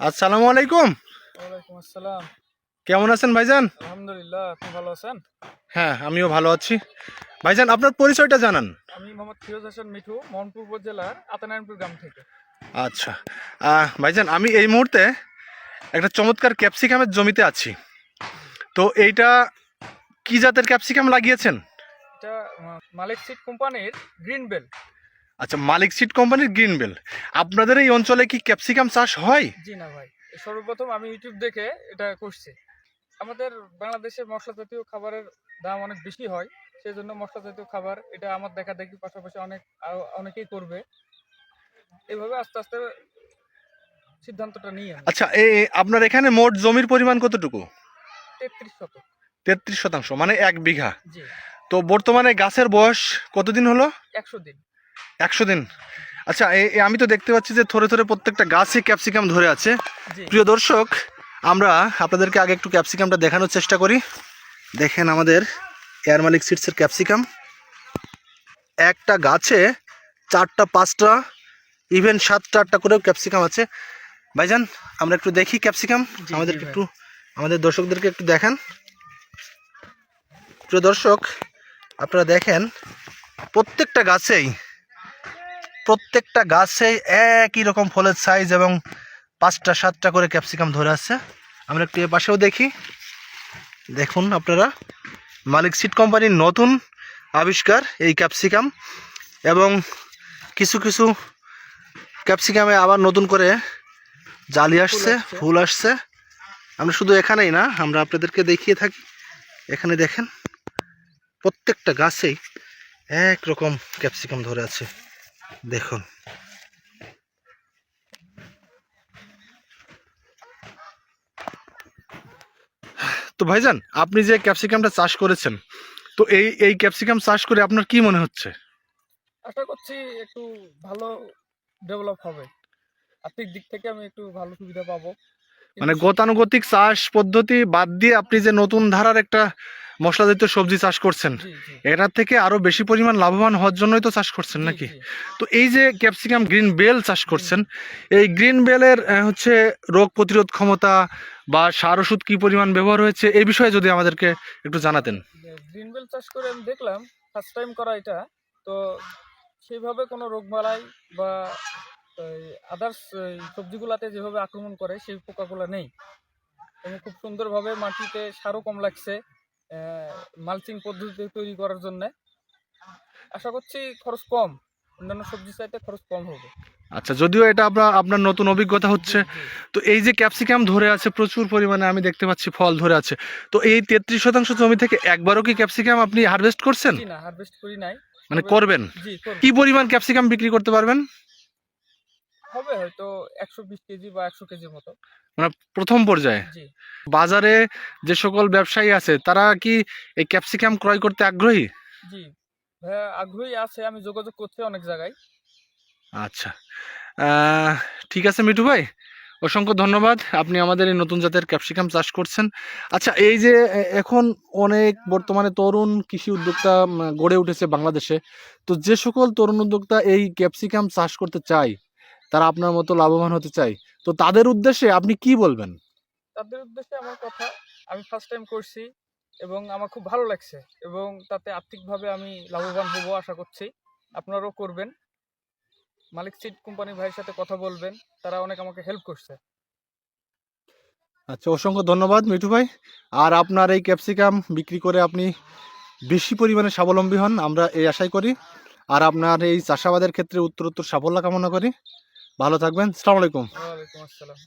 আসসালামু আলাইকুম ওয়ালাইকুম আসসালাম। কেমন আছেন ভাইজান? আলহামদুলিল্লাহ আপনি ভালো আছেন? হ্যাঁ আমিও ভালো আছি। ভাইজান আপনার পরিচয়টা জানান। আমি মোহাম্মদ ফিরোজ হাসান মিঠু মোহনপুর উপজেলার আতানারায়ণপুর গ্রাম থেকে। আচ্ছা। ভাইজান আমি এই মুহূর্তে একটা চমৎকার ক্যাপসিকামের জমিতে আছি। তো এইটা কি জাতের ক্যাপসিকাম লাগিয়েছেন? এটা মালিক সিড কোম্পানির গ্রিন বেল। আচ্ছা মালিক সিড কোম্পানির গ্রিন বেল আপনাদের এই অঞ্চলে কি ক্যাপসিকাম চাষ হয়? জি না ভাই সর্বপ্রথম আমি ইউটিউব দেখে এটা করছি। আমাদের বাংলাদেশে মশলা জাতীয় খাবারের দাম অনেক বেশি হয় সেই জন্য মশলা জাতীয় খাবার এটা আমার দেখা দেখি পাশাপাশি অনেক অনেকেই করবে। এইভাবে আস্তে আস্তে সিদ্ধান্তটা নিয়ে আচ্ছা এই আপনার এখানে মোট জমির পরিমাণ কতটুকু? তেত্রিশ শতক। তেত্রিশ শতাংশ মানে এক বিঘা। জি। তো বর্তমানে গাছের বয়স কতদিন হলো? একশো দিন। একশো দিন। আচ্ছা আমি তো দেখতে পাচ্ছি যে থরে থরে প্রত্যেকটা গাছে ক্যাপসিকাম ধরে আছে। প্রিয় দর্শক আমরা আপনাদেরকে আগে একটু ক্যাপসিকামটা দেখানোর চেষ্টা করি। দেখেন আমাদের এয়ার মালিক সিডসের ক্যাপসিকাম। একটা গাছে চারটা পাঁচটা ইভেন সাতটা আটটা করেও ক্যাপসিকাম আছে। ভাইজান আমরা একটু দেখি ক্যাপসিকাম। জি, আমাদেরকে একটু আমাদের দর্শকদেরকে একটু দেখান। প্রিয় দর্শক আপনারা দেখেন প্রত্যেকটা গাছেই প্রত্যেকটা গাছে একই রকম ফলের সাইজ এবং পাঁচটা সাতটা করে ক্যাপসিকাম ধরে আছে। আমরা একটু এ পাশেও দেখি। দেখুন আপনারা মালিক সিট কোম্পানির নতুন আবিষ্কার এই ক্যাপসিকাম এবং কিছু কিছু ক্যাপসিকামে আবার নতুন করে জালি আসছে আসছে। ফুল আসছে। আমরা শুধু এখানেই না আমরা আপনাদেরকে দেখিয়ে থাকি। এখানে দেখেন প্রত্যেকটা গাছেই এক রকম ক্যাপসিকাম ধরে আছে। দেখুন। তো ভাইজান, আপনি যে ক্যাপসিকামটা চাষ করেছেন, তো এই এই ক্যাপসিকাম চাষ করে আপনার কি মনে হচ্ছে? আশা করছি একটু ভালো ডেভেলপ হবে। আর্থিক দিক থেকে আমি একটু ভালো সুবিধা পাবো। মানে গতানুগতিক চাষ পদ্ধতি বাদ দিয়ে আপনি যে নতুন ধারার একটা মশলা জাতীয় সবজি চাষ করছেন এটার থেকে আরও বেশি পরিমাণ লাভবান হওয়ার জন্যই তো চাষ করছেন নাকি? তো এই যে ক্যাপসিকাম গ্রিন বেল চাষ করছেন এই গ্রিন বেলের হচ্ছে রোগ প্রতিরোধ ক্ষমতা বা সার ওষুধ কি পরিমাণ ব্যবহার হয়েছে এই বিষয়ে যদি আমাদেরকে একটু জানাতেন। গ্রিন বেল চাষ করে আমি দেখলাম ফার্স্ট টাইম করা এটা। তো সেইভাবে কোনো রোগবালাই বা আদার্স সবজিগুলাতে যেভাবে আক্রমণ করে সেই পোকাগুলো নেই। এবং খুব সুন্দরভাবে মাটিতে সারও কম লাগছে মালচিং পদ্ধতি তৈরি করার জন্য। আশা করছি খরচ কম অন্যান্য সবজি চাইতে খরচ কম হবে। আচ্ছা যদিও এটা আপনার আপনার নতুন অভিজ্ঞতা হচ্ছে। তো এই যে ক্যাপসিকাম ধরে আছে প্রচুর পরিমাণে আমি দেখতে পাচ্ছি ফল ধরে আছে। তো এই তেত্রিশ শতাংশ জমি থেকে একবারও কি ক্যাপসিকাম আপনি হারভেস্ট করছেন? না হারভেস্ট করি নাই। মানে করবেন? কি পরিমাণ ক্যাপসিকাম বিক্রি করতে পারবেন? হবে হয়তো একশো বিশ কেজি বা একশো কেজির মতো। মানে প্রথম পর্যায়ে? জি। বাজারে যে সকল ব্যবসায়ী আছে তারা কি এই ক্যাপসিকাম ক্রয় করতে আগ্রহী? জি। ভাইয়া আগ্রহী আছে আমি যোগাযোগ করছি অনেক জায়গায়। আচ্ছা। আহ, ঠিক আছে মিঠু ভাই অসংখ্য ধন্যবাদ। আপনি আমাদের এই নতুন জাতের ক্যাপসিকাম চাষ করছেন। আচ্ছা এই যে এ- এখন অনেক বর্তমানে তরুণ কৃষি উদ্যোক্তা উম, গড়ে উঠেছে বাংলাদেশে। তো যে সকল তরুণ উদ্যোক্তা এই ক্যাপসিকাম চাষ করতে চায় তারা আপনার মতো লাভবান হতে চায়। তো তাদের উদ্দেশ্যে আপনি কি বলবেন? তাদের উদ্দেশ্যে আমার কথা আমি ফার্স্ট টাইম করছি এবং আমার খুব ভালো লাগছে এবং তাতে আর্থিকভাবে আমি লাভবান হব আশা করছি। আপনারাও করবেন। মালিক সিড কোম্পানি ভাইয়ের সাথে কথা বলবেন তারা অনেক আমাকে হেল্প করছে। আচ্ছা অসংখ্য ধন্যবাদ মিঠু ভাই। আর আপনার এই ক্যাপসিকাম বিক্রি করে আপনি বেশি পরিমাণে স্বাবলম্বী হন আমরা এই আশাই করি। আর আপনার এই চাষাবাদের ক্ষেত্রে উত্তরোত্তর সাফল্য কামনা করি। ভালো থাকবেন সালাম আলাইকুম ওয়ালাইকুম আসসালাম।